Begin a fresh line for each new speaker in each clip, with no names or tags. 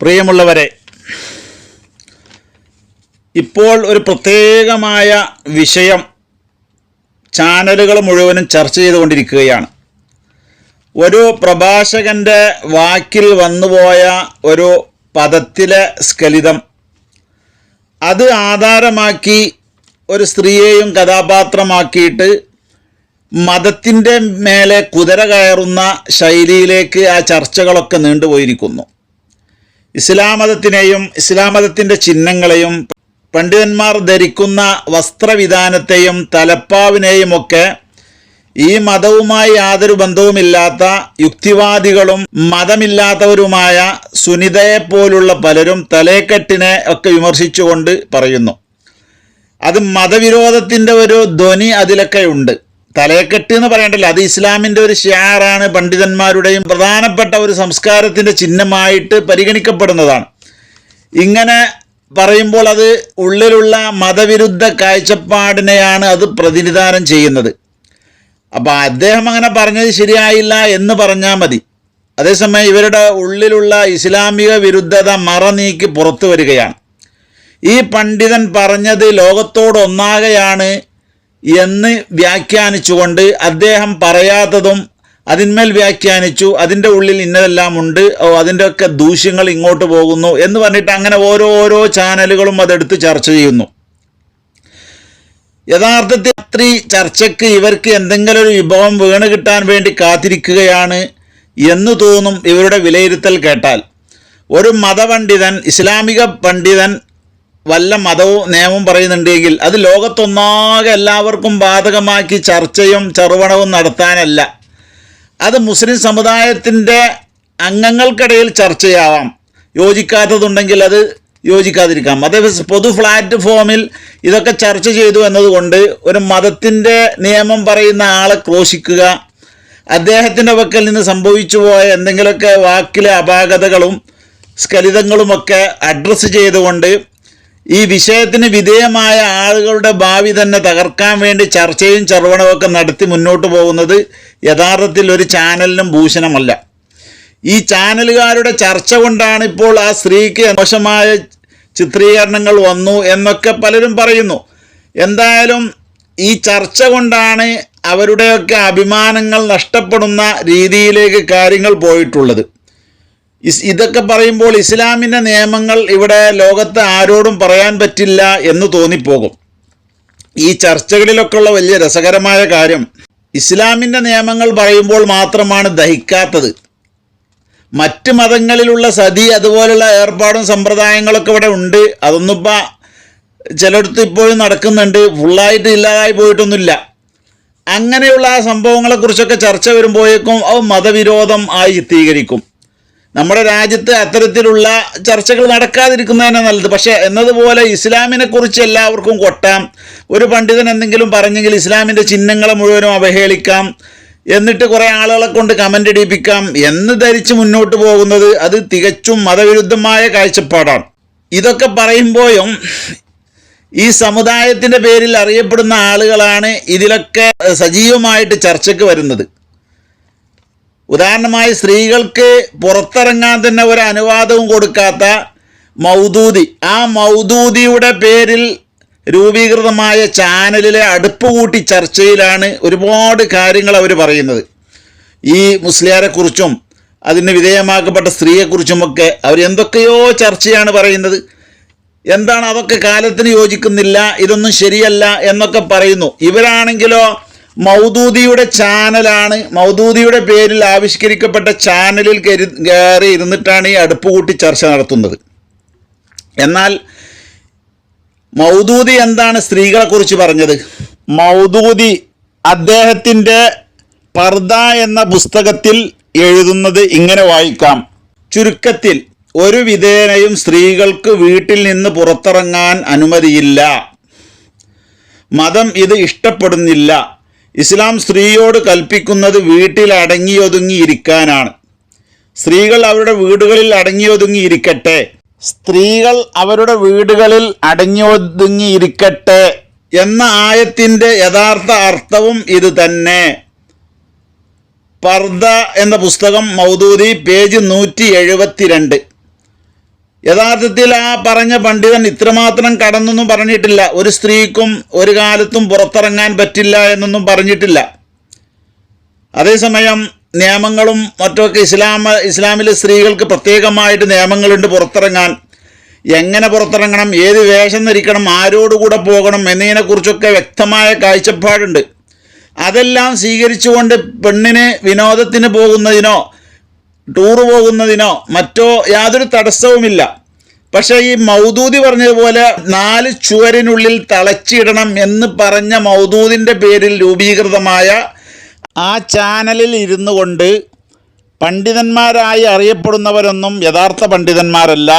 പ്രിയമുള്ളവരെ ഇപ്പോൾ ഒരു പ്രത്യേകമായ വിഷയം ചാനലുകൾ മുഴുവനും ചർച്ച ചെയ്തുകൊണ്ടിരിക്കുകയാണ്. ഒരു പ്രഭാഷകന്റെ വാക്കിൽ വന്നുപോയ ഒരു പദത്തിലെ സ്കലിതം. അത് ആധാരമാക്കി ഒരു സ്ത്രീയെയും കഥാപാത്രമാക്കിയിട്ട് മതത്തിന്റെ മേലെ കുതിര കയറുന്ന ശൈലിയിലേക്ക് ആ ചർച്ചകളൊക്കെ നീണ്ടുപോയിരിക്കുന്നു. ഇസ്ലാം മതത്തിനെയും ഇസ്ലാം ചിഹ്നങ്ങളെയും പണ്ഡിതന്മാർ ധരിക്കുന്ന വസ്ത്രവിധാനത്തെയും തലപ്പാവിനെയും ഒക്കെ ഈ മതവുമായി യാതൊരു ബന്ധവുമില്ലാത്ത യുക്തിവാദികളും മതമില്ലാത്തവരുമായ സുനിതയെപ്പോലുള്ള പലരും തലേക്കെട്ടിനെ ഒക്കെ വിമർശിച്ചുകൊണ്ട് പറയുന്നു. അത് മതവിരോധത്തിന്റെ ഒരു ധ്വനി അതിലൊക്കെ ഉണ്ട്. തലയെക്കെട്ട് എന്ന് പറയണ്ടല്ലോ അത് ഇസ്ലാമിന്റെ ഒരു ഷിയാറാണ് പണ്ഡിതന്മാരുടെയും പ്രധാനപ്പെട്ട ഒരു സംസ്കാരത്തിന്റെ ചിഹ്നമായിട്ട് പരിഗണിക്കപ്പെടുന്നതാണ്. ഇങ്ങനെ പറയുമ്പോൾ അത് ഉള്ളിലുള്ള മതവിരുദ്ധ കാഴ്ചപ്പാടിനെയാണ് അത് പ്രതിനിധാനം ചെയ്യുന്നത്. അപ്പോൾ അദ്ദേഹം അങ്ങനെ പറഞ്ഞത് ശരിയായില്ല എന്ന് പറഞ്ഞാൽ മതി. അതേസമയം ഇവരുടെ ഉള്ളിലുള്ള ഇസ്ലാമിക വിരുദ്ധത മറ നീക്കി പുറത്തു വരികയാണ്. ഈ പണ്ഡിതൻ പറഞ്ഞത് ലോകത്തോടൊന്നാകെയാണ് എന്ന് വ്യാഖ്യാനിച്ചുകൊണ്ട് അദ്ദേഹം പറയാത്തതും അതിന്മേൽ വ്യാഖ്യാനിച്ചു അതിന്റെ ഉള്ളിൽ ഇന്നതെല്ലാം ഉണ്ട് ഓ അതിന്റെയൊക്കെ ദൂഷ്യങ്ങൾ ഇങ്ങോട്ട് പോകുന്നു എന്ന് പറഞ്ഞിട്ട് അങ്ങനെ ഓരോ ഓരോ ചാനലുകളും അതെടുത്ത് ചർച്ച ചെയ്യുന്നു. യഥാർത്ഥത്തിൽ അത്ര ചർച്ചയ്ക്ക് ഇവർക്ക് എന്തെങ്കിലും ഒരു വിഭവം വീണ് കിട്ടാൻ വേണ്ടി കാത്തിരിക്കുകയാണ് എന്ന് തോന്നും ഇവരുടെ വിലയിരുത്തൽ കേട്ടാൽ. ഒരു മതപണ്ഡിതൻ ഇസ്ലാമിക പണ്ഡിതൻ വല്ല മതവും നിയമവും പറയുന്നുണ്ടെങ്കിൽ അത് ലോകത്തൊന്നാകെ എല്ലാവർക്കും ബാധകമാക്കി ചർച്ചയും ചെറുവണവും നടത്താനല്ല. അത് മുസ്ലിം സമുദായത്തിന്റെ അംഗങ്ങൾക്കിടയിൽ ചർച്ചയാവാം. യോജിക്കാത്തതുണ്ടെങ്കിൽ അത് യോജിക്കാതിരിക്കാം. അതേ പൊതു പ്ലാറ്റ്ഫോമിൽ ഇതൊക്കെ ചർച്ച ചെയ്തു എന്നതുകൊണ്ട് ഒരു മതത്തിന്റെ നിയമം പറയുന്ന ആളെ ക്രോശിക്കുക അദ്ദേഹത്തിന്റെ പക്കൽ നിന്ന് സംഭവിച്ചു പോയ എന്തെങ്കിലുമൊക്കെ വാക്കിലെ അപാകതകളും സ്ഖലിതങ്ങളുമൊക്കെ അഡ്രസ്സ് ചെയ്തുകൊണ്ട് ഈ വിഷയത്തിന് വിധേയമായ ആളുകളുടെ ഭാവി തന്നെ തകർക്കാൻ വേണ്ടി ചർച്ചയും ചെറുവണമൊക്കെ നടത്തി മുന്നോട്ട് പോകുന്നത് യഥാർത്ഥത്തിൽ ഒരു ചാനലിനും ഭൂഷണമല്ല. ഈ ചാനലുകാരുടെ ചർച്ച കൊണ്ടാണ് ഇപ്പോൾ ആ സ്ത്രീക്ക് മോശമായ ചിത്രീകരണങ്ങൾ വന്നു എന്നൊക്കെ പലരും പറയുന്നു. എന്തായാലും ഈ ചർച്ച കൊണ്ടാണ് അവരുടെയൊക്കെ അഭിമാനങ്ങൾ നഷ്ടപ്പെടുന്ന രീതിയിലേക്ക് കാര്യങ്ങൾ പോയിട്ടുള്ളത്. ഇസ് ഇതൊക്കെ പറയുമ്പോൾ ഇസ്ലാമിന്റെ നിയമങ്ങൾ ഇവിടെ ലോകത്ത് ആരോടും പറയാൻ പറ്റില്ല എന്ന് തോന്നിപ്പോകും. ഈ ചർച്ചകളിലൊക്കെയുള്ള വലിയ രസകരമായ കാര്യം ഇസ്ലാമിന്റെ നിയമങ്ങൾ പറയുമ്പോൾ മാത്രമാണ് ദഹിക്കാത്തത്. മറ്റ് മതങ്ങളിലുള്ള സതി അതുപോലുള്ള ഏർപ്പാടും സമ്പ്രദായങ്ങളൊക്കെ ഇവിടെ ഉണ്ട്. അതൊന്നും ഇപ്പം ചിലയിടത്ത് ഇപ്പോഴും നടക്കുന്നുണ്ട്. ഫുള്ളായിട്ട് ഇല്ലാതായി പോയിട്ടൊന്നുമില്ല. അങ്ങനെയുള്ള ആ സംഭവങ്ങളെക്കുറിച്ചൊക്കെ ചർച്ച വരുമ്പോഴേക്കും അത് മതവിരോധം ആയി ചിത്രീകരിക്കും. നമ്മുടെ രാജ്യത്ത് അത്തരത്തിലുള്ള ചർച്ചകൾ നടക്കാതിരിക്കുന്നതന്നെ നല്ലത്. പക്ഷേ എന്നതുപോലെ ഇസ്ലാമിനെ കുറിച്ച് എല്ലാവർക്കും കൊട്ടാം. ഒരു പണ്ഡിതൻ എന്തെങ്കിലും പറഞ്ഞെങ്കിൽ ഇസ്ലാമിന്റെ ചിഹ്നങ്ങളെ മുഴുവനും അവഹേളിക്കാം. എന്നിട്ട് കുറേ ആളുകളെ കൊണ്ട് കമന്റ് ഇടിപ്പിക്കാം. എന്ന് ധരിച്ച് മുന്നോട്ട് പോകുന്നത് അത് തികച്ചും മതവിരുദ്ധമായ കാഴ്ചപ്പാടാണ്. ഇതൊക്കെ പറയുമ്പോഴും ഈ സമുദായത്തിന്റെ പേരിൽ അറിയപ്പെടുന്ന ആളുകളാണ് ഇതിലൊക്കെ സജീവമായിട്ട് ചർച്ചയ്ക്ക് വരുന്നത്. ഉദാഹരണമായി സ്ത്രീകൾക്ക് പുറത്തിറങ്ങാൻ തന്നെ ഒരു അനുവാദവും കൊടുക്കാത്ത മൗദൂദി. ആ മൗദൂദിയുടെ പേരിൽ രൂപീകൃതമായ ചാനലിലെ അടുപ്പ് കൂട്ടി ചർച്ചയിലാണ് ഒരുപാട് കാര്യങ്ങൾ അവർ പറയുന്നത്. ഈ മുസ്ലിയാരെക്കുറിച്ചും അതിന് വിധേയമാക്കപ്പെട്ട സ്ത്രീയെക്കുറിച്ചുമൊക്കെ അവർ എന്തൊക്കെയോ ചർച്ചയാണ് പറയുന്നത്. എന്താണ് അതൊക്കെ കാലത്തിന് യോജിക്കുന്നില്ല ഇതൊന്നും ശരിയല്ല എന്നൊക്കെ പറയുന്നു. ഇവരാണെങ്കിലോ മൗദൂദിയുടെ ചാനലാണ്. മൗദൂദിയുടെ പേരിൽ ആവിഷ്കരിക്കപ്പെട്ട ചാനലിൽ കരു കയറി ഇരുന്നിട്ടാണ് ഈ അടുപ്പ് കൂട്ടി ചർച്ച നടത്തുന്നത്. എന്നാൽ മൗദൂദി എന്താണ് സ്ത്രീകളെക്കുറിച്ച് പറഞ്ഞത്? മൗദൂദി അദ്ദേഹത്തിന്റെ പർദ എന്ന പുസ്തകത്തിൽ എഴുതുന്നത് ഇങ്ങനെ വായിക്കാം. ചുരുക്കത്തിൽ ഒരു വിധേനയും സ്ത്രീകൾക്ക് വീട്ടിൽ നിന്ന് പുറത്തിറങ്ങാൻ അനുമതിയില്ല. മതം ഇത് ഇഷ്ടപ്പെടുന്നില്ല. ഇസ്ലാം സ്ത്രീയോട് കൽപ്പിക്കുന്നത് വീട്ടിൽ അടങ്ങിയൊതുങ്ങി ഇരിക്കാനാണ് സ്ത്രീകൾ അവരുടെ വീടുകളിൽ അടങ്ങിയൊതുങ്ങി ഇരിക്കട്ടെ സ്ത്രീകൾ അവരുടെ വീടുകളിൽ അടങ്ങിയൊതുങ്ങി ഇരിക്കട്ടെ എന്ന ആയത്തിന്റെ യഥാർത്ഥ അർത്ഥവും ഇത് തന്നെ. പർദ എന്ന പുസ്തകം മൗദൂദി പേജ് നൂറ്റി എഴുപത്തിരണ്ട്. യഥാർത്ഥത്തിൽ ആ പറഞ്ഞ പണ്ഡിതൻ ഇത്രമാത്രം കടന്നൊന്നും പറഞ്ഞിട്ടില്ല. ഒരു സ്ത്രീക്കും ഒരു കാലത്തും പുറത്തിറങ്ങാൻ പറ്റില്ല എന്നൊന്നും പറഞ്ഞിട്ടില്ല. അതേസമയം നിയമങ്ങളും മറ്റൊക്കെ ഇസ്ലാമ ഇസ്ലാമിലെ സ്ത്രീകൾക്ക് പ്രത്യേകമായിട്ട് നിയമങ്ങളുണ്ട് പുറത്തിറങ്ങാൻ. എങ്ങനെ പുറത്തിറങ്ങണം ഏത് വേഷം ധരിക്കണം ആരോടുകൂടെ പോകണം എന്നതിനെക്കുറിച്ചൊക്കെ വ്യക്തമായ കാഴ്ചപ്പാടുണ്ട്. അതെല്ലാം സ്വീകരിച്ചുകൊണ്ട് പെണ്ണിന് വിനോദത്തിന് പോകുന്നതിനോ ടൂറ് പോകുന്നതിനോ മറ്റോ യാതൊരു തടസ്സവുമില്ല. പക്ഷേ ഈ മൗദൂദി പറഞ്ഞതുപോലെ നാല് ചുവരിനുള്ളിൽ തളച്ചിടണം എന്ന് പറഞ്ഞ മൗദൂദിന്റെ പേരിൽ രൂപീകൃതമായ ആ ചാനലിൽ ഇരുന്നു കൊണ്ട് പണ്ഡിതന്മാരായി അറിയപ്പെടുന്നവരൊന്നും യഥാർത്ഥ പണ്ഡിതന്മാരല്ല.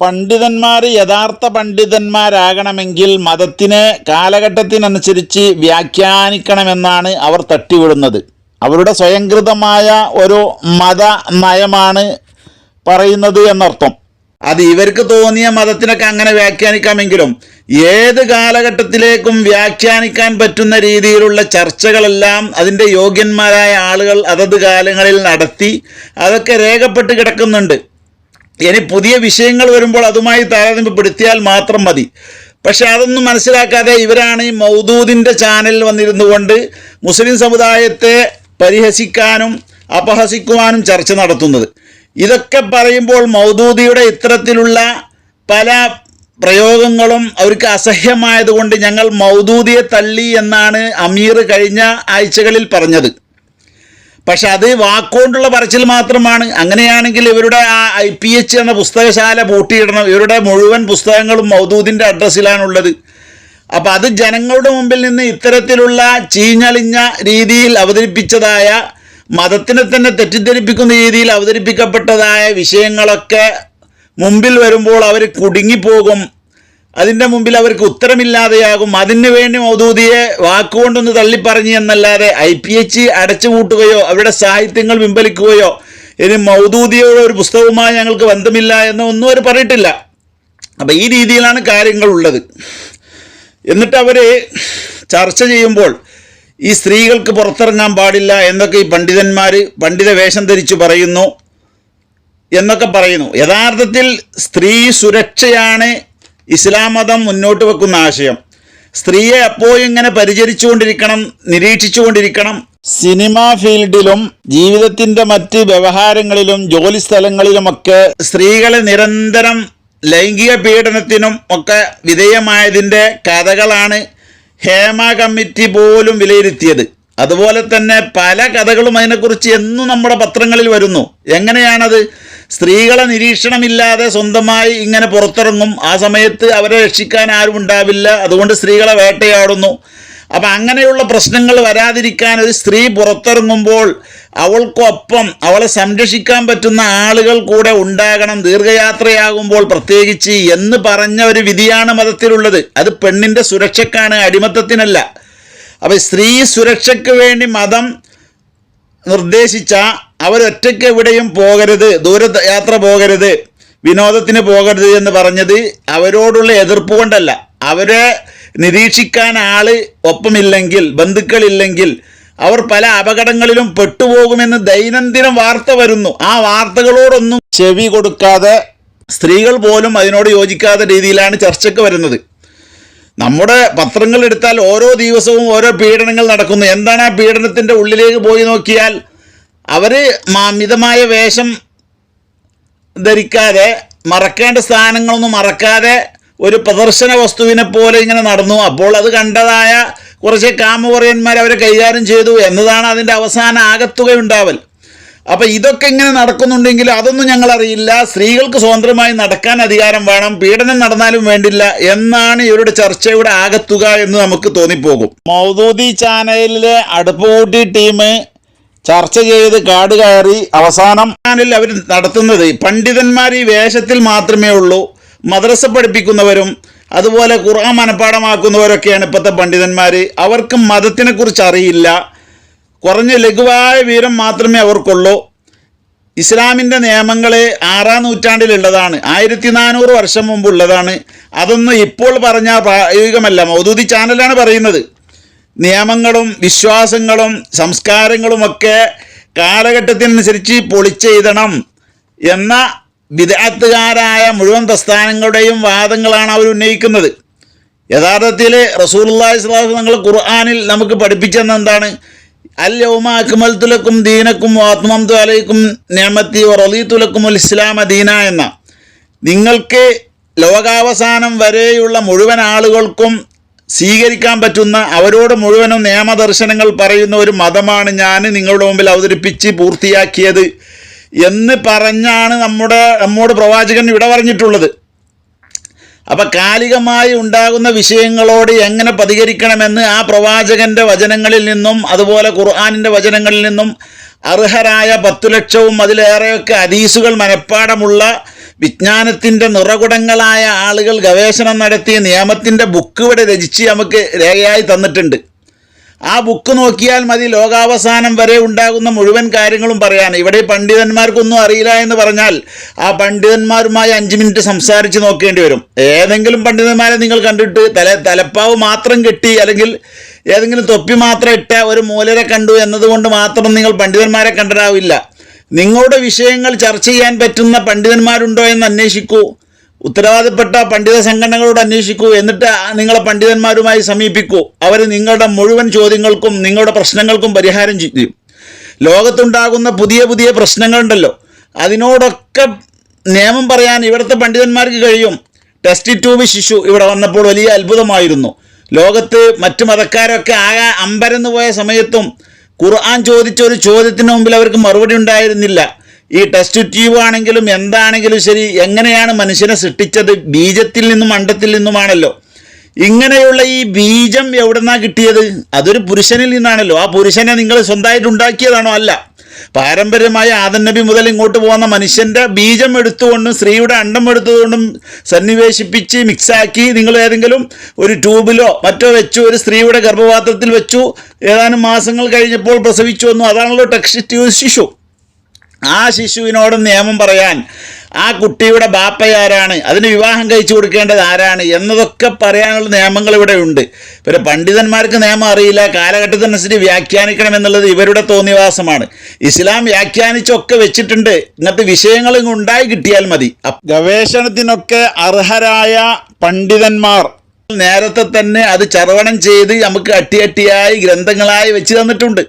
പണ്ഡിതന്മാർ യഥാർത്ഥ പണ്ഡിതന്മാരാകണമെങ്കിൽ മതത്തിനെ കാലഘട്ടത്തിനനുസരിച്ച് വ്യാഖ്യാനിക്കണമെന്നാണ് അവർ തട്ടിവിടുന്നത്. അവരുടെ സ്വയംകൃതമായ ഒരു മത നയമാണ് പറയുന്നത് എന്നർത്ഥം. അത് ഇവർക്ക് തോന്നിയ മതത്തിനൊക്കെ അങ്ങനെ വ്യാഖ്യാനിക്കാമെങ്കിലും ഏത് കാലഘട്ടത്തിലേക്കും വ്യാഖ്യാനിക്കാൻ പറ്റുന്ന രീതിയിലുള്ള ചർച്ചകളെല്ലാം അതിന്റെ യോഗ്യന്മാരായ ആളുകൾ അതത് കാലങ്ങളിൽ നടത്തി അതൊക്കെ രേഖപ്പെട്ട് കിടക്കുന്നുണ്ട്. ഇനി പുതിയ വിഷയങ്ങൾ വരുമ്പോൾ അതുമായി താരതമ്യപ്പെടുത്തിയാൽ മാത്രം മതി. പക്ഷെ അതൊന്നും മനസ്സിലാക്കാതെ ഇവരാണ് ഈ മൗദൂദിന്റെ ചാനലിൽ വന്നിരുന്നു കൊണ്ട് മുസ്ലിം സമുദായത്തെ പരിഹസിക്കാനും അപഹസിക്കുവാനും ചർച്ച നടത്തുന്നത്. ഇതൊക്കെ പറയുമ്പോൾ മൗദൂദിയുടെ ഇത്തരത്തിലുള്ള പല പ്രയോഗങ്ങളും അവർക്ക് അസഹ്യമായതുകൊണ്ട് ഞങ്ങൾ മൗദൂദിയെ തള്ളി എന്നാണ് അമീർ കഴിഞ്ഞ ആഴ്ചകളിൽ പറഞ്ഞത്. പക്ഷെ അത് വാക്കുകൊണ്ടുള്ള പറച്ചിൽ മാത്രമാണ്. അങ്ങനെയാണെങ്കിൽ ഇവരുടെ ആ ഐ പി എച്ച് എന്ന പുസ്തകശാല പൂട്ടിയിടണം. ഇവരുടെ മുഴുവൻ പുസ്തകങ്ങളും മൗദൂദിന്റെ അഡ്രസ്സിലാണുള്ളത് അപ്പം അത് ജനങ്ങളുടെ മുമ്പിൽ നിന്ന് ഇത്തരത്തിലുള്ള ചീഞ്ഞളിഞ്ഞ രീതിയിൽ അവതരിപ്പിച്ചതായ മതത്തിനെ തന്നെ തെറ്റിദ്ധരിപ്പിക്കുന്ന രീതിയിൽ അവതരിപ്പിക്കപ്പെട്ടതായ വിഷയങ്ങളൊക്കെ മുമ്പിൽ വരുമ്പോൾ അവർ കുടുങ്ങിപ്പോകും. അതിന്റെ മുമ്പിൽ അവർക്ക് ഉത്തരമില്ലാതെയാകും. അതിന് വേണ്ടി മൗദൂദിയെ വാക്കുകൊണ്ടൊന്ന് തള്ളിപ്പറഞ്ഞു എന്നല്ലാതെ ഐ പി എച്ച് അടച്ചുപൂട്ടുകയോ അവരുടെ സാഹിത്യങ്ങൾ പിൻവലിക്കുകയോ ഇനി മൗദൂദിയുടെ ഒരു പുസ്തകവുമായി ഞങ്ങൾക്ക് ബന്ധമില്ല എന്ന് ഒന്നും അവർ പറഞ്ഞിട്ടില്ല. അപ്പം ഈ രീതിയിലാണ് കാര്യങ്ങളുള്ളത് എന്നിട്ട് അവർ ചർച്ച ചെയ്യുമ്പോൾ ഈ സ്ത്രീകൾക്ക് പുറത്തിറങ്ങാൻ പാടില്ല എന്നൊക്കെ ഈ പണ്ഡിതന്മാർ പണ്ഡിത വേഷം ധരിച്ചു പറയുന്നു എന്നൊക്കെ പറയുന്നു. യഥാർത്ഥത്തിൽ സ്ത്രീ സുരക്ഷയാണ് ഇസ്ലാം മതം മുന്നോട്ട് വെക്കുന്ന ആശയം. സ്ത്രീയെ എപ്പോഴും ഇങ്ങനെ പരിചരിച്ചുകൊണ്ടിരിക്കണം നിരീക്ഷിച്ചുകൊണ്ടിരിക്കണം. സിനിമ ഫീൽഡിലും ജീവിതത്തിന്റെ മറ്റ് വ്യവഹാരങ്ങളിലും ജോലി സ്ഥലങ്ങളിലുമൊക്കെ സ്ത്രീകളെ നിരന്തരം ലൈംഗിക പീഡനത്തിനും ഒക്കെ വിധേയമായതിന്റെ കഥകളാണ് ഹേമ കമ്മിറ്റി പോലും വിലയിരുത്തിയത്. അതുപോലെ തന്നെ പല കഥകളും അതിനെക്കുറിച്ച് എന്നും നമ്മുടെ പത്രങ്ങളിൽ വരുന്നു. എങ്ങനെയാണത്? സ്ത്രീകളെ നിരീക്ഷണമില്ലാതെ സ്വന്തമായി ഇങ്ങനെ പുറത്തിറങ്ങും. ആ സമയത്ത് അവരെ രക്ഷിക്കാൻ ആരും ഉണ്ടാവില്ല. അതുകൊണ്ട് സ്ത്രീകളെ വേട്ടയാടുന്നു. അപ്പം അങ്ങനെയുള്ള പ്രശ്നങ്ങൾ വരാതിരിക്കാൻ ഒരു സ്ത്രീ പുറത്തിറങ്ങുമ്പോൾ അവൾക്കൊപ്പം അവളെ സംരക്ഷിക്കാൻ പറ്റുന്ന ആളുകൾ കൂടെ ഉണ്ടാകണം. ദീർഘയാത്രയാകുമ്പോൾ പ്രത്യേകിച്ച് എന്ന് പറഞ്ഞ ഒരു വിധിയാണ് മതത്തിലുള്ളത്. അത് പെണ്ണിന്റെ സുരക്ഷക്കാണ് അടിമത്തത്തിനല്ല. അപ്പോൾ സ്ത്രീ സുരക്ഷയ്ക്ക് വേണ്ടി മതം നിർദ്ദേശിച്ച അവരൊറ്റയ്ക്ക് എവിടെയും പോകരുത് ദൂര യാത്ര പോകരുത് വിനോദത്തിന് പോകരുത് എന്ന് പറഞ്ഞത് അവരോടുള്ള എതിർപ്പ് കൊണ്ടല്ല. അവരെ നിരീക്ഷിക്കാൻ ആൾ ഒപ്പമില്ലെങ്കിൽ ബന്ധുക്കളില്ലെങ്കിൽ അവർ പല അപകടങ്ങളിലും പെട്ടുപോകുമെന്ന് ദൈനംദിനം വാർത്ത വരുന്നു. ആ വാർത്തകളോടൊന്നും ചെവി കൊടുക്കാതെ സ്ത്രീകൾ പോലും അതിനോട് യോജിക്കാത്ത രീതിയിലാണ് ചർച്ചയ്ക്ക് വരുന്നത്. നമ്മുടെ പത്രങ്ങൾ എടുത്താൽ ഓരോ ദിവസവും ഓരോ പീഡനങ്ങൾ നടക്കുന്നു. എന്താണ് ആ പീഡനത്തിന്റെ ഉള്ളിലേക്ക് പോയി നോക്കിയാൽ അവർ മിതമായ വേഷം ധരിക്കാതെ മറക്കേണ്ട സ്ഥാനങ്ങളൊന്നും മറക്കാതെ ഒരു പ്രദർശന വസ്തുവിനെ പോലെ ഇങ്ങനെ നടന്നു. അപ്പോൾ അത് കണ്ടതായ കുറച്ച് കാമപറയന്മാർ അവരെ കൈകാര്യം ചെയ്തു എന്നതാണ് അതിന്റെ അവസാന ആകത്തുകയുണ്ടാവൽ. അപ്പോൾ ഇതൊക്കെ ഇങ്ങനെ നടക്കുന്നുണ്ടെങ്കിൽ അതൊന്നും ഞങ്ങളറിയില്ല. സ്ത്രീകൾക്ക് സ്വതന്ത്രമായി നടക്കാൻ അധികാരം വേണം. പീഡനം നടന്നാലും വേണ്ടില്ല എന്നാണ് ഇവരുടെ ചർച്ചയുടെ ആകത്തുക എന്ന് നമുക്ക് തോന്നിപ്പോകും. മൗദൂദി ചാനലിലെ അടുപ്പുകൂട്ടി ടീം ചർച്ച ചെയ്ത് കാട് കയറി അവസാനം ചാനലിൽ അവർ നടത്തുന്നത് പണ്ഡിതന്മാർ ഈ വേഷത്തിൽ മാത്രമേ ഉള്ളൂ. മദ്രസ പഠിപ്പിക്കുന്നവരും അതുപോലെ ഖുർആൻ മനഃപ്പാടമാക്കുന്നവരൊക്കെയാണ് ഇപ്പോഴത്തെ പണ്ഡിതന്മാർ. അവർക്ക് മതത്തിനെക്കുറിച്ച് അറിയില്ല. കുറഞ്ഞ ലഘുവായ വീരം മാത്രമേ അവർക്കുള്ളൂ. ഇസ്ലാമിന്റെ നിയമങ്ങളെ ആറാം നൂറ്റാണ്ടിലുള്ളതാണ്. ആയിരത്തി നാനൂറ് വർഷം മുമ്പുള്ളതാണ്. അതൊന്നും ഇപ്പോൾ പറഞ്ഞാൽ പ്രായോഗികമല്ല. മൗദൂദി ചാനലാണ് പറയുന്നത്. നിയമങ്ങളും വിശ്വാസങ്ങളും സംസ്കാരങ്ങളുമൊക്കെ കാലഘട്ടത്തിനനുസരിച്ച് പൊളിച്ചെഴുതണം എന്ന വിദഗ്ധകാരായ മുഴുവൻ പ്രസ്ഥാനങ്ങളുടെയും വാദങ്ങളാണ് അവർ ഉന്നയിക്കുന്നത്. യഥാർത്ഥത്തിൽ റസൂലുള്ളാഹി സ്വലാഹു തങ്ങൾ ഖുർആാനിൽ നമുക്ക് പഠിപ്പിച്ചെന്ന് എന്താണ്? അൽ യൗമ അക്മൽത്തുലക്കും ദീനക്കും ആത്മം അലൈക്കും നിയമത്തി റലീത്തുലക്കും ഉൽ ഇസ്ലാമ ദീന എന്ന. നിങ്ങൾക്ക് ലോകാവസാനം വരെയുള്ള മുഴുവൻ ആളുകൾക്കും സ്വീകരിക്കാൻ പറ്റുന്ന അവരോട് മുഴുവനും നിയമദർശനങ്ങൾ പറയുന്ന ഒരു മതമാണ് ഞാൻ നിങ്ങളുടെ മുമ്പിൽ അവതരിപ്പിച്ച് പൂർത്തിയാക്കിയത്. എന്ന് പറഞ്ഞാണ് നമ്മുടെ നമ്മോട് പ്രവാചകൻ ഇവിടെ പറഞ്ഞിട്ടുള്ളത്. അപ്പം കാലികമായി ഉണ്ടാകുന്ന വിഷയങ്ങളോട് എങ്ങനെ പ്രതികരിക്കണമെന്ന് ആ പ്രവാചകന്റെ വചനങ്ങളിൽ നിന്നും അതുപോലെ ഖുർആാനിന്റെ വചനങ്ങളിൽ നിന്നും അർഹരായ പത്തു ലക്ഷവും അതിലേറെയൊക്കെ ഹദീസുകൾ മനഃപ്പാടമുള്ള വിജ്ഞാനത്തിന്റെ നിറകുടങ്ങളായ ആളുകൾ ഗവേഷണം നടത്തിയ നിയമത്തിന്റെ ബുക്ക് ഇവിടെ രചിച്ച് നമുക്ക് രേഖയായി തന്നിട്ടുണ്ട്. ആ ബുക്ക് നോക്കിയാൽ മതി. ലോകാവസാനം വരെ ഉണ്ടാകുന്ന മുഴുവൻ കാര്യങ്ങളും പറയാൻ. ഇവിടെ പണ്ഡിതന്മാർക്കൊന്നും അറിയില്ല എന്ന് പറഞ്ഞാൽ ആ പണ്ഡിതന്മാരുമായി അഞ്ച് മിനിറ്റ് സംസാരിച്ച് നോക്കേണ്ടി വരും. ഏതെങ്കിലും പണ്ഡിതന്മാരെ നിങ്ങൾ കണ്ടിട്ട് തല തലപ്പാവ് മാത്രം കെട്ടി അല്ലെങ്കിൽ ഏതെങ്കിലും തൊപ്പി മാത്രം ഇട്ട ഒരു മൂലരെ കണ്ടു എന്നതുകൊണ്ട് മാത്രം നിങ്ങൾ പണ്ഡിതന്മാരെ കണ്ടരാവില്ല. നിങ്ങളുടെ വിഷയങ്ങൾ ചർച്ച ചെയ്യാൻ പറ്റുന്ന പണ്ഡിതന്മാരുണ്ടോ എന്ന് അന്വേഷിക്കൂ. ഉത്തരവാദപ്പെട്ട പണ്ഡിത സംഘടനകളോട് അന്വേഷിക്കൂ. എന്നിട്ട് നിങ്ങളെ പണ്ഡിതന്മാരുമായി സമീപിക്കൂ. അവർ നിങ്ങളുടെ മുഴുവൻ ചോദ്യങ്ങൾക്കും നിങ്ങളുടെ പ്രശ്നങ്ങൾക്കും പരിഹാരം ചെയ്യും. ലോകത്തുണ്ടാകുന്ന പുതിയ പുതിയ പ്രശ്നങ്ങളുണ്ടല്ലോ. അതിനോടൊക്കെ നിയമം പറയാൻ ഇവിടുത്തെ പണ്ഡിതന്മാർക്ക് കഴിയും. ടെസ്റ്റ് ട്യൂബ് ശിശു ഇവിടെ വന്നപ്പോൾ വലിയ അത്ഭുതമായിരുന്നു. ലോകത്ത് മറ്റ് മതക്കാരൊക്കെ ആകെ അമ്പരന്ന് പോയ സമയത്തും ഖുർആൻ ചോദിച്ച ഒരു ചോദ്യത്തിന് മുമ്പിൽ അവർക്ക് മറുപടി ഉണ്ടായിരുന്നില്ല. ഈ ടെസ്റ്റ് ട്യൂബ് ആണെങ്കിലും എന്താണെങ്കിലും ശരി എങ്ങനെയാണ് മനുഷ്യനെ സൃഷ്ടിച്ചത്? ബീജത്തിൽ നിന്നും അണ്ടത്തിൽ നിന്നുമാണല്ലോ. ഇങ്ങനെയുള്ള ഈ ബീജം എവിടെന്നാ കിട്ടിയത്? അതൊരു പുരുഷനിൽ നിന്നാണല്ലോ. ആ പുരുഷനെ നിങ്ങൾ സ്വന്തമായിട്ട് ഉണ്ടാക്കിയതാണോ അല്ല. പാരമ്പര്യമായ ആദൻ നബി മുതൽ ഇങ്ങോട്ട് പോകുന്ന മനുഷ്യന്റെ ബീജം എടുത്തുകൊണ്ടും സ്ത്രീയുടെ അണ്ടം എടുത്തുകൊണ്ടും സന്നിവേശിപ്പിച്ച് മിക്സാക്കി നിങ്ങൾ ഏതെങ്കിലും ഒരു ട്യൂബിലോ മറ്റോ വെച്ചു ഒരു സ്ത്രീയുടെ ഗർഭപാത്രത്തിൽ വെച്ചു ഏതാനും മാസങ്ങൾ കഴിഞ്ഞപ്പോൾ പ്രസവിച്ചു വന്നു. അതാണല്ലോ ടെക്സ്റ്റ് ശിശു. ആ ശിശുവിനോട് നിയമം പറയാൻ ആ കുട്ടിയുടെ ബാപ്പയാരാണ് അതിന് വിവാഹം കഴിച്ചു കൊടുക്കേണ്ടത് ആരാണ്? എന്നതൊക്കെ പറയാനുള്ള നിയമങ്ങൾ ഇവിടെ ഉണ്ട്. പിന്നെ പണ്ഡിതന്മാർക്ക് നിയമം അറിയില്ല. കാലഘട്ടത്തിനനുസരിച്ച് വ്യാഖ്യാനിക്കണം എന്നുള്ളത് ഇവരുടെ തോന്നിവാസമാണ്. ഇസ്ലാം വ്യാഖ്യാനിച്ചൊക്കെ വെച്ചിട്ടുണ്ട്. ഇങ്ങനത്തെ വിഷയങ്ങൾ ഉണ്ടായി കിട്ടിയാൽ മതി. ഗവേഷണത്തിനൊക്കെ അർഹരായ പണ്ഡിതന്മാർ നേരത്തെ തന്നെ അത് ചർവണം ചെയ്ത് നമുക്ക് അട്ടിയട്ടിയായി ഗ്രന്ഥങ്ങളായി വെച്ച് തന്നിട്ടുണ്ട്.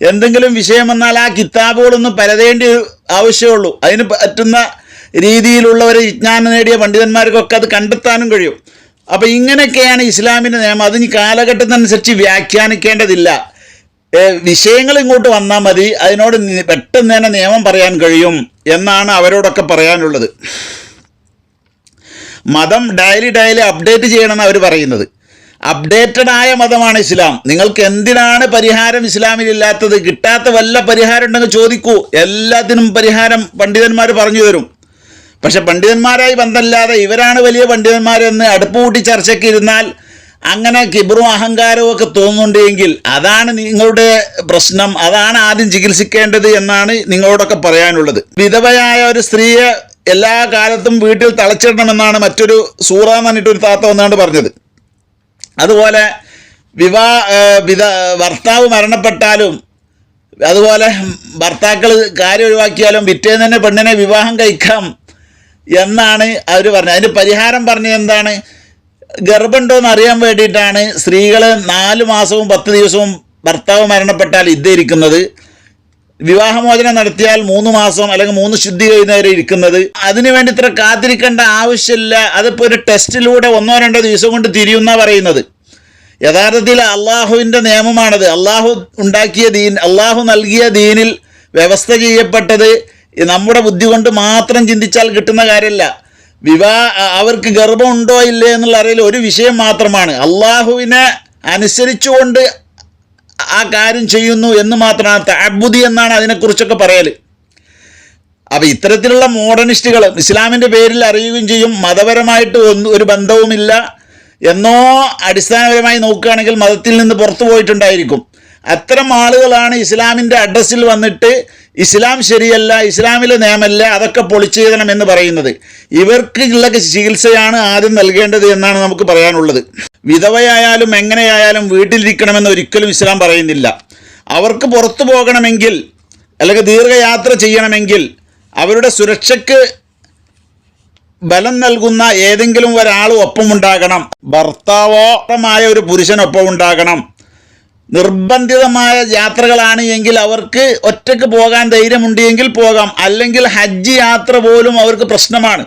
എന്തെങ്കിലും വിഷയം വന്നാൽ ആ കിതാബുകളൊന്നും പരതേണ്ടി ആവശ്യമുള്ളൂ. അതിന് പറ്റുന്ന രീതിയിലുള്ളവരെ വിജ്ഞാനം നേടിയ പണ്ഡിതന്മാർക്കൊക്കെ അത് കണ്ടെത്താനും കഴിയും. അപ്പോൾ ഇങ്ങനെയൊക്കെയാണ് ഇസ്ലാമിന്റെ നിയമം. അതിന് കാലഘട്ടത്തിനനുസരിച്ച് വ്യാഖ്യാനിക്കേണ്ടതില്ല. വിഷയങ്ങൾ ഇങ്ങോട്ട് വന്നാൽ മതി. അതിനോട് പെട്ടെന്ന് തന്നെ നിയമം പറയാൻ കഴിയും എന്നാണ് അവരോടൊക്കെ പറയാനുള്ളത്. മതം ഡയലി ഡയലി അപ്ഡേറ്റ് ചെയ്യണമെന്ന് അവർ പറയുന്നത്. അപ്ഡേറ്റഡ് ആയ മതമാണ് ഇസ്ലാം. നിങ്ങൾക്ക് എന്തിനാണ് പരിഹാരം ഇസ്ലാമിൽ ഇല്ലാത്തത്? കിട്ടാത്ത വല്ല പരിഹാരം ഉണ്ടെങ്കിൽ ചോദിക്കൂ. എല്ലാത്തിനും പരിഹാരം പണ്ഡിതന്മാർ പറഞ്ഞു തരും. പക്ഷെ പണ്ഡിതന്മാരായി ബന്ധമില്ലാതെ ഇവരാണ് വലിയ പണ്ഡിതന്മാരെന്ന് അടുപ്പ് കൂട്ടി ചർച്ചയ്ക്ക് ഇരുന്നാൽ അങ്ങനെ കിബറും അഹങ്കാരവും ഒക്കെ തോന്നുന്നുണ്ടെങ്കിൽ അതാണ് നിങ്ങളുടെ പ്രശ്നം. അതാണ് ആദ്യം ചികിത്സിക്കേണ്ടത് എന്നാണ് നിങ്ങളോടൊക്കെ പറയാനുള്ളത്. വിധവയായ ഒരു സ്ത്രീയെ എല്ലാ കാലത്തും വീട്ടിൽ തളച്ചിടണമെന്നാണ് മറ്റൊരു സൂറ എന്ന് പറഞ്ഞിട്ട് ഒരു താത്ത വന്നാണ്ട് പറഞ്ഞത്. അതുപോലെ വിവാ വിധ ഭർത്താവ് മരണപ്പെട്ടാലും അതുപോലെ ഭർത്താക്കൾ കാര്യം ഒഴിവാക്കിയാലും പിറ്റേന്ന് തന്നെ പെണ്ണിനെ വിവാഹം കഴിക്കാം എന്നാണ് അവർ പറഞ്ഞത്. അതിന് പരിഹാരം പറഞ്ഞത് എന്താണ്? ഗർഭമുണ്ടോയെന്ന് അറിയാൻ വേണ്ടിയിട്ടാണ് സ്ത്രീകൾ നാല് മാസവും പത്ത് ദിവസവും ഭർത്താവ് മരണപ്പെട്ടാൽ ഇതേ ഇരിക്കുന്നത്. വിവാഹമോചനം നടത്തിയാൽ മൂന്ന് മാസം അല്ലെങ്കിൽ മൂന്ന് ശുദ്ധി കഴിയുന്നവരെ ഇരിക്കുന്നത്. അതിനു വേണ്ടി ഇത്ര കാത്തിരിക്കേണ്ട ആവശ്യമില്ല. അതിപ്പോൾ ഒരു ടെസ്റ്റിലൂടെ ഒന്നോ രണ്ടോ ദിവസം കൊണ്ട് തിരിയുന്ന പറയുന്നത്. യഥാർത്ഥത്തിൽ അള്ളാഹുവിന്റെ നിയമമാണത്. അള്ളാഹു ഉണ്ടാക്കിയ ദീൻ അള്ളാഹു നൽകിയ ദീനിൽ വ്യവസ്ഥ ചെയ്യപ്പെട്ടത് നമ്മുടെ ബുദ്ധി കൊണ്ട് മാത്രം ചിന്തിച്ചാൽ കിട്ടുന്ന കാര്യമല്ല. വിവാ അവർക്ക് ഗർഭമുണ്ടോ ഇല്ലേ എന്നുള്ള അറിയൽ ഒരു വിഷയം മാത്രമാണ്. അള്ളാഹുവിനെ അനുസരിച്ചുകൊണ്ട് ആ കാര്യം ചെയ്യുന്നു എന്ന് മാത്രമാണ് തഅബുദി എന്നാണ് അതിനെക്കുറിച്ചൊക്കെ പറയൽ അപ്പോൾ ഇത്തരത്തിലുള്ള മോഡേണിസ്റ്റുകൾ ഇസ്ലാമിന്റെ പേരിൽ അറിയുകയും ചെയ്യും മതപരമായിട്ട് ഒന്നും ഒരു ബന്ധവുമില്ല എന്നോ അടിസ്ഥാനപരമായി നോക്കുകയാണെങ്കിൽ മതത്തിൽ നിന്ന് പുറത്തു പോയിട്ടുണ്ടായിരിക്കും. അത്തരം ആളുകളാണ് ഇസ്ലാമിന്റെ അഡ്രസ്സിൽ വന്നിട്ട് ഇസ്ലാം ശരിയല്ല ഇസ്ലാമിലെ നിയമമല്ല അതൊക്കെ പൊളിച്ചെഴുതണം എന്ന് പറയുന്നത്. ഇവർക്കുള്ള ചികിത്സയാണ് ആദ്യം നൽകേണ്ടത് എന്നാണ് നമുക്ക് പറയാനുള്ളത്. വിധവയായാലും എങ്ങനെയായാലും വീട്ടിലിരിക്കണമെന്ന് ഒരിക്കലും ഇസ്ലാം പറയുന്നില്ല. അവർക്ക് പുറത്തു പോകണമെങ്കിൽ അല്ലെങ്കിൽ ദീർഘയാത്ര ചെയ്യണമെങ്കിൽ അവരുടെ സുരക്ഷയ്ക്ക് ബലം നൽകുന്ന ഏതെങ്കിലും ഒരാൾ ഒപ്പമുണ്ടാകണം. ഭർത്താവോ മായ ഒരു പുരുഷനൊപ്പം ഉണ്ടാകണം നിർബന്ധിതമായ യാത്രകളാണ് എങ്കിൽ അവർക്ക് ഒറ്റയ്ക്ക് പോകാൻ ധൈര്യമുണ്ടെങ്കിൽ പോകാം. അല്ലെങ്കിൽ ഹജ്ജ് യാത്ര പോലും അവർക്ക് പ്രശ്നമാണ്.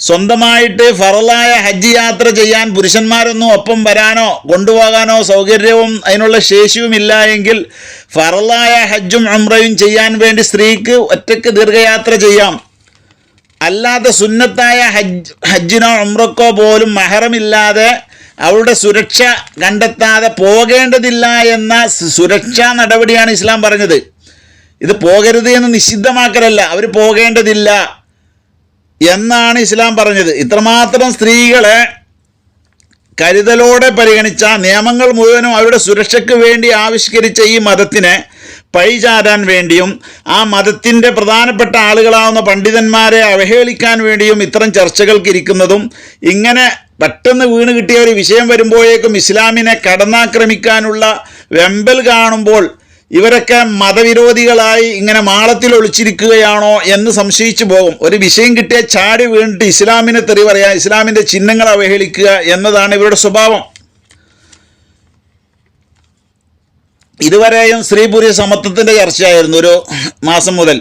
സ്വന്തമായിട്ട് ഫറലായ ഹജ്ജ് യാത്ര ചെയ്യാൻ പുരുഷന്മാരൊന്നും ഒപ്പം വരാനോ കൊണ്ടുപോകാനോ സൗകര്യവും അതിനുള്ള ശേഷിയും ഇല്ല എങ്കിൽ ഫറലായ ഹജ്ജും ഉംറയും ചെയ്യാൻ വേണ്ടി സ്ത്രീക്ക് ഒറ്റയ്ക്ക് ദീർഘയാത്ര ചെയ്യാം. അല്ലാതെ സുന്നത്തായ ഹജ്ജ് ഹജ്ജിനോ ഉംറക്കോ പോലും മഹറമില്ലാതെ അവളുടെ സുരക്ഷ കണ്ടെത്താതെ പോകേണ്ടതില്ല എന്ന സുരക്ഷാ നടപടിയാണ് ഇസ്ലാം പറഞ്ഞത്. ഇത് പോകരുത് എന്ന് നിഷിദ്ധമാക്കലല്ല അവർ പോകേണ്ടതില്ല എന്നാണ് ഇസ്ലാം പറഞ്ഞത്. ഇത്രമാത്രം സ്ത്രീകളെ കരുതലോടെ പരിഗണിച്ച നിയമങ്ങൾ മുഴുവനും അവരുടെ സുരക്ഷയ്ക്ക് വേണ്ടി ആവിഷ്കരിച്ച ഈ മതത്തിനെ പഴിചാരാൻ വേണ്ടിയും ആ മതത്തിന്റെ പ്രധാനപ്പെട്ട ആളുകളാവുന്ന പണ്ഡിതന്മാരെ അവഹേളിക്കാൻ വേണ്ടിയും ഇത്തരം ചർച്ചകൾക്ക് ഇരിക്കുന്നതും ഇങ്ങനെ പെട്ടെന്ന് വീണ് കിട്ടിയ ഒരു വിഷയം വരുമ്പോഴേക്കും ഇസ്ലാമിനെ കടന്നാക്രമിക്കാനുള്ള വെമ്പൽ കാണുമ്പോൾ ഇവരൊക്കെ മതവിരോധികളായി ഇങ്ങനെ മാളത്തിൽ ഒളിച്ചിരിക്കുകയാണോ എന്ന് സംശയിച്ചു പോകും. ഒരു വിഷയം കിട്ടിയ ചാടി വീണിട്ട് ഇസ്ലാമിനെ തെറി പറയുക ഇസ്ലാമിന്റെ ചിഹ്നങ്ങൾ അവഹേളിക്കുക എന്നതാണ് ഇവരുടെ സ്വഭാവം. ഇതുവരെയും സ്ത്രീ പുരുഷ സമത്വത്തിന്റെ ചർച്ചയായിരുന്നു ഒരു മാസം മുതൽ.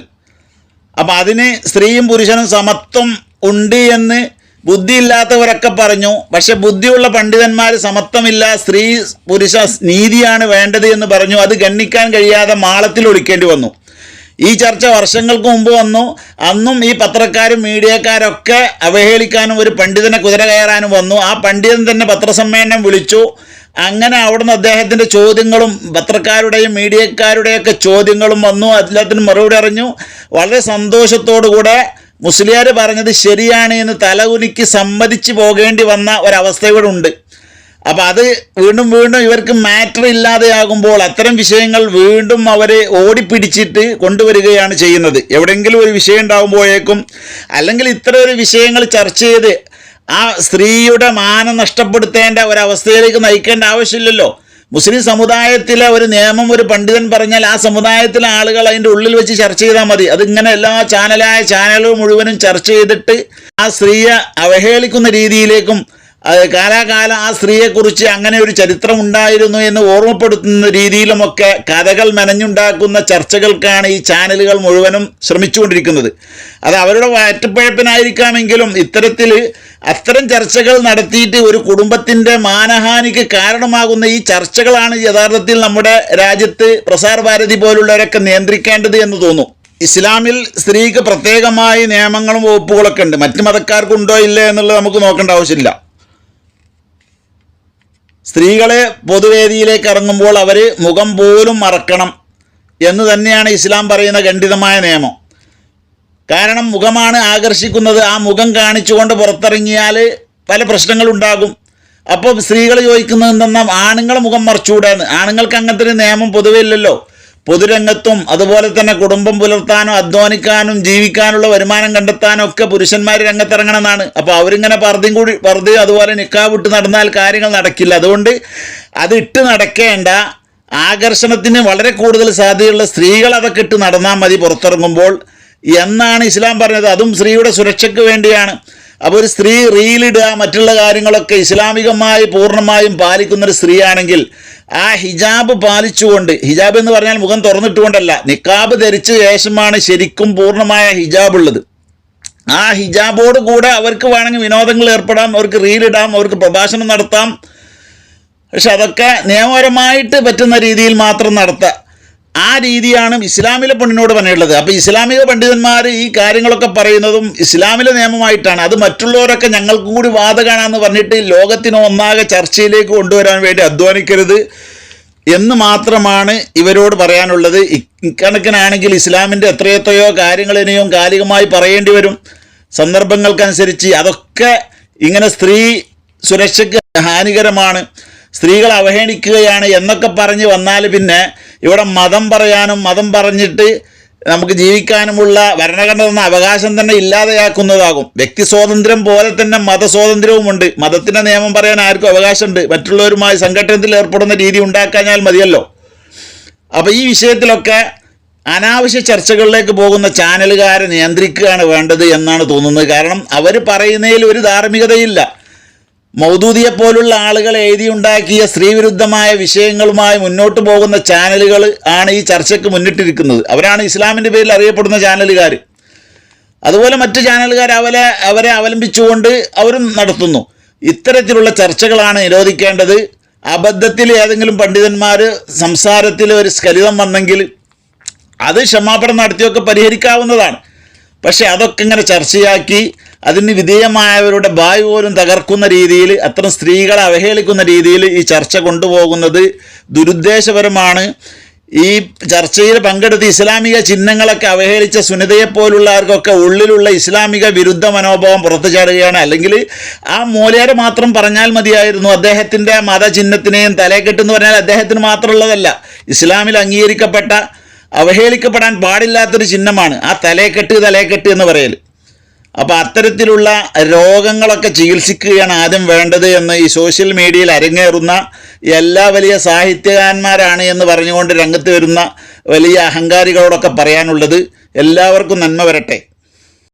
അപ്പം അതിന് സ്ത്രീയും പുരുഷനും സമത്വം ഉണ്ട് എന്ന് ബുദ്ധിയില്ലാത്തവരൊക്കെ പറഞ്ഞു. പക്ഷെ ബുദ്ധിയുള്ള പണ്ഡിതന്മാർ സമത്വമില്ല. സ്ത്രീ പുരുഷ നീതിയാണ് വേണ്ടത് എന്ന് പറഞ്ഞു. അത് ഗണ്ണിക്കാൻ കഴിയാതെ മാളത്തിൽ ഒളിക്കേണ്ടി വന്നു. ഈ ചർച്ച വർഷങ്ങൾക്ക് മുമ്പ് വന്നു. അന്നും ഈ പത്രക്കാരും മീഡിയക്കാരൊക്കെ അവഹേളിക്കാനും ഒരു പണ്ഡിതനെ കുതിര കയറാനും വന്നു. ആ പണ്ഡിതൻ തന്നെ പത്രസമ്മേളനം വിളിച്ചു. അങ്ങനെ അവിടുന്ന് അദ്ദേഹത്തിന്റെ ചോദ്യങ്ങളും പത്രക്കാരുടെയും മീഡിയക്കാരുടെയൊക്കെ ചോദ്യങ്ങളും വന്നു. എല്ലാത്തിനും മറുപടി അറിഞ്ഞു. വളരെ സന്തോഷത്തോടുകൂടെ മുസ്ലിയാർ പറഞ്ഞത് ശരിയാണ് എന്ന് തലകുനിക്ക് സമ്മതിച്ചു പോകേണ്ടി വന്ന ഒരവസ്ഥ ഉണ്ട്. അപ്പം അത് വീണ്ടും വീണ്ടും ഇവർക്ക് മാറ്റർ ഇല്ലാതെയാകുമ്പോൾ അത്തരം വിഷയങ്ങൾ വീണ്ടും അവരെ ഓടിപ്പിടിച്ചിട്ട് കൊണ്ടുവരികയാണ് ചെയ്യുന്നത്. എവിടെയെങ്കിലും ഒരു വിഷയം ഉണ്ടാകുമ്പോഴേക്കും അല്ലെങ്കിൽ ഇത്തരം ഒരു വിഷയങ്ങൾ ചർച്ച ചെയ്ത് ആ സ്ത്രീയുടെ മാനം നഷ്ടപ്പെടുത്തേണ്ട ഒരവസ്ഥയിലേക്ക് നയിക്കേണ്ട ആവശ്യമില്ലല്ലോ. മുസ്ലിം സമുദായത്തിലെ ഒരു നിയമം ഒരു പണ്ഡിതൻ പറഞ്ഞാൽ ആ സമുദായത്തിലെ ആളുകൾ അതിന്റെ ഉള്ളിൽ വെച്ച് ചർച്ച ചെയ്താൽ മതി. അതിങ്ങനെ എല്ലാ ചാനലായ ചാനലുകൾ മുഴുവനും ചർച്ച ചെയ്തിട്ട് ആ സ്ത്രീയെ അവഹേളിക്കുന്ന രീതിയിലേക്കും കാലാകാലം ആ സ്ത്രീയെക്കുറിച്ച് അങ്ങനെ ഒരു ചരിത്രം ഉണ്ടായിരുന്നു എന്ന് ഓർമ്മപ്പെടുത്തുന്ന രീതിയിലുമൊക്കെ കഥകൾ മെനഞ്ഞുണ്ടാക്കുന്ന ചർച്ചകൾക്കാണ് ഈ ചാനലുകൾ മുഴുവനും ശ്രമിച്ചുകൊണ്ടിരിക്കുന്നത്. അത് അവരുടെ വയറ്റപ്പഴപ്പിനായിരിക്കാമെങ്കിലും ഇത്തരത്തിൽ അത്തരം ചർച്ചകൾ നടത്തിയിട്ട് ഒരു കുടുംബത്തിന്റെ മാനഹാനിക്ക് കാരണമാകുന്ന ഈ ചർച്ചകളാണ് യഥാർത്ഥത്തിൽ നമ്മുടെ രാജ്യത്ത് പ്രസാർഭാരതി പോലുള്ളവരൊക്കെ നിയന്ത്രിക്കേണ്ടത് എന്ന് തോന്നുന്നു ഇസ്ലാമിൽ സ്ത്രീക്ക് പ്രത്യേകമായി നിയമങ്ങളും വകുപ്പുകളൊക്കെ ഉണ്ട്. മറ്റു മതക്കാർക്കുണ്ടോ ഇല്ലേ എന്നുള്ളത് നമുക്ക് നോക്കേണ്ട ആവശ്യമില്ല. സ്ത്രീകളെ പൊതുവേദിയിലേക്ക് ഇറങ്ങുമ്പോൾ അവർ മുഖം പോലും മറക്കണം എന്ന് തന്നെയാണ് ഇസ്ലാം പറയുന്ന ഖണ്ഡിതമായ നിയമം. കാരണം മുഖമാണ് ആകർഷിക്കുന്നത് ആ മുഖം കാണിച്ചുകൊണ്ട് പുറത്തിറങ്ങിയാൽ പല പ്രശ്നങ്ങളുണ്ടാകും അപ്പോൾ സ്ത്രീകൾ ചോദിക്കുന്നത് എന്തെന്നാൽ ആണുങ്ങളെ മുഖം മറച്ചുകൂടാന്ന്. ആണുങ്ങൾക്ക് അങ്ങനത്തെ ഒരു നിയമം പൊതുവെ ഇല്ലല്ലോ. പൊതുരംഗത്തും അതുപോലെ തന്നെ കുടുംബം പുലർത്താനും അധ്വാനിക്കാനും ജീവിക്കാനുള്ള വരുമാനം കണ്ടെത്താനും ഒക്കെ പുരുഷന്മാർ രംഗത്തിറങ്ങണമെന്നാണ്. അപ്പോൾ അവരിങ്ങനെ പർദ്ദയും കൂടി പർദ്ദയും അതുപോലെ നിക്കാവ് ഇട്ട് നടന്നാൽ കാര്യങ്ങൾ നടക്കില്ല. അതുകൊണ്ട് അത് ഇട്ട് നടക്കേണ്ട ആകർഷണത്തിന് വളരെ കൂടുതൽ സാധ്യതയുള്ള സ്ത്രീകൾ അതൊക്കെ ഇട്ട് നടന്നാൽ മതി പുറത്തിറങ്ങുമ്പോൾ. എന്നാണ് ഇസ്ലാം പറഞ്ഞത്. അതും സ്ത്രീയുടെ സുരക്ഷയ്ക്ക് വേണ്ടിയാണ്. അപ്പോൾ ഒരു സ്ത്രീ റീലിടുക മറ്റുള്ള കാര്യങ്ങളൊക്കെ ഇസ്ലാമികമായി പൂർണമായും പാലിക്കുന്നൊരു സ്ത്രീയാണെങ്കിൽ ആ ഹിജാബ് പാലിച്ചുകൊണ്ട് ഹിജാബ് എന്ന് പറഞ്ഞാൽ മുഖം തുറന്നിട്ടുകൊണ്ടല്ല നിക്കാബ് ധരിച്ച ശേഷമാണ് ശരിക്കും പൂർണമായ ഹിജാബ് ഉള്ളത് ആ ഹിജാബോട് കൂടെ അവർക്ക് വേണമെങ്കിൽ വിനോദങ്ങൾ ഏർപ്പെടാം അവർക്ക് റീലിടാം അവർക്ക് പ്രഭാഷണം നടത്താം. പക്ഷെ അതൊക്കെ നിയമപരമായിട്ട് പറ്റുന്ന രീതിയിൽ മാത്രം നടത്തുക ആ രീതിയാണ് ഇസ്ലാമിലെ പെണ്ണിനോട് പറഞ്ഞിട്ടുള്ളത്. അപ്പോൾ ഇസ്ലാമിക പണ്ഡിതന്മാർ ഈ കാര്യങ്ങളൊക്കെ പറയുന്നതും ഇസ്ലാമിലെ നിയമമായിട്ടാണ്. അത് മറ്റുള്ളവരൊക്കെ ഞങ്ങൾക്കും കൂടി വാദകാണെന്ന് പറഞ്ഞിട്ട് ലോകത്തിന് ഒന്നാകെ ചർച്ചയിലേക്ക് കൊണ്ടുവരാൻ വേണ്ടി അധ്വാനിക്കരുത് എന്ന് മാത്രമാണ് ഇവരോട് പറയാനുള്ളത്. ഇക്കണക്കിനാണെങ്കിൽ ഇസ്ലാമിന്റെ എത്രയെത്രയോ കാര്യങ്ങൾ ഇനിയും കാലികമായി പറയേണ്ടി വരും. സന്ദർഭങ്ങൾക്കനുസരിച്ച് അതൊക്കെ ഇങ്ങനെ സ്ത്രീ സുരക്ഷയ്ക്ക് ഹാനികരമാണ്. സ്ത്രീകൾ അവഹേളിക്കുകയാണ് എന്നൊക്കെ പറഞ്ഞ് വന്നാൽ പിന്നെ ഇവിടെ മതം പറയാനും മതം പറഞ്ഞിട്ട് നമുക്ക് ജീവിക്കാനുമുള്ള ഭരണഘടന അവകാശം തന്നെ ഇല്ലാതെയാക്കുന്നതാകും. വ്യക്തി സ്വാതന്ത്ര്യം പോലെ തന്നെ മതസ്വാതന്ത്ര്യവുമുണ്ട്. മതത്തിന്റെ നിയമം പറയാൻ ആർക്കും അവകാശമുണ്ട്. മറ്റുള്ളവരുമായി സംഘടനത്തിൽ ഏർപ്പെടുന്ന രീതി ഉണ്ടാക്കാഞ്ഞാൽ മതിയല്ലോ. അപ്പോൾ ഈ വിഷയത്തിലൊക്കെ അനാവശ്യ ചർച്ചകളിലേക്ക് പോകുന്ന ചാനലുകാരെ നിയന്ത്രിക്കുകയാണ് വേണ്ടത് എന്നാണ് തോന്നുന്നത്. കാരണം അവർ പറയുന്നതിൽ ഒരു ധാർമ്മികതയില്ല. മൗദൂദിയെ പോലുള്ള ആളുകൾ എഴുതിയുണ്ടാക്കിയ സ്ത്രീവിരുദ്ധമായ വിഷയങ്ങളുമായി മുന്നോട്ട് പോകുന്ന ചാനലുകൾ ആണ് ഈ ചർച്ചയ്ക്ക് മുന്നിട്ടിരിക്കുന്നത്. അവരാണ് ഇസ്ലാമിന്റെ പേരിൽ അറിയപ്പെടുന്ന ചാനലുകാർ. അതുപോലെ മറ്റ് ചാനലുകാർ അവരെ അവരെ അവലംബിച്ചുകൊണ്ട് അവരും നടത്തുന്നു. ഇത്തരത്തിലുള്ള ചർച്ചകളാണ് നിരോധിക്കേണ്ടത്. അബദ്ധത്തിൽ ഏതെങ്കിലും പണ്ഡിതന്മാർ സംസാരത്തിൽ ഒരു സ്ഖലിതം വന്നെങ്കിൽ അത് ക്ഷമാപണം നടത്തിയൊക്കെ പരിഹരിക്കാവുന്നതാണ്. പക്ഷെ അതൊക്കെ ഇങ്ങനെ ചർച്ചയാക്കി അതിന് വിധേയമായവരുടെ ഭാവി പോലും തകർക്കുന്ന രീതിയിൽ അത്തരം സ്ത്രീകളെ അവഹേളിക്കുന്ന രീതിയിൽ ഈ ചർച്ച കൊണ്ടുപോകുന്നത് ദുരുദ്ദേശപരമാണ്. ഈ ചർച്ചയിൽ പങ്കെടുത്ത് ഇസ്ലാമിക ചിഹ്നങ്ങളൊക്കെ അവഹേളിച്ച സുനിതയെപ്പോലുള്ളവർക്കൊക്കെ ഉള്ളിലുള്ള ഇസ്ലാമിക വിരുദ്ധ മനോഭാവം പുറത്തു ചാടുകയാണ്. അല്ലെങ്കിൽ ആ മൂലയാരെ മാത്രം പറഞ്ഞാൽ മതിയായിരുന്നു അദ്ദേഹത്തിന്റെ മതചിഹ്നത്തിനെയും തലേക്കെട്ടെന്ന് പറഞ്ഞാൽ അദ്ദേഹത്തിന് മാത്രമുള്ളതല്ല. ഇസ്ലാമിൽ അംഗീകരിക്കപ്പെട്ട അവഹേളിക്കപ്പെടാൻ പാടില്ലാത്തൊരു ചിഹ്നമാണ് ആ തലേക്കെട്ട് തലേക്കെട്ട് എന്ന് പറയൽ അപ്പോൾ അത്തരത്തിലുള്ള രോഗങ്ങളൊക്കെ ചികിത്സിക്കുകയാണ് ആദ്യം വേണ്ടത് എന്ന് ഈ സോഷ്യൽ മീഡിയയിൽ അരങ്ങേറുന്ന എല്ലാ വലിയ സാഹിത്യകാരന്മാരാണ് എന്ന് പറഞ്ഞുകൊണ്ട് രംഗത്ത് വരുന്ന വലിയ അഹങ്കാരികളോടൊക്കെ പറയാനുള്ളത്. എല്ലാവർക്കും നന്മ വരട്ടെ.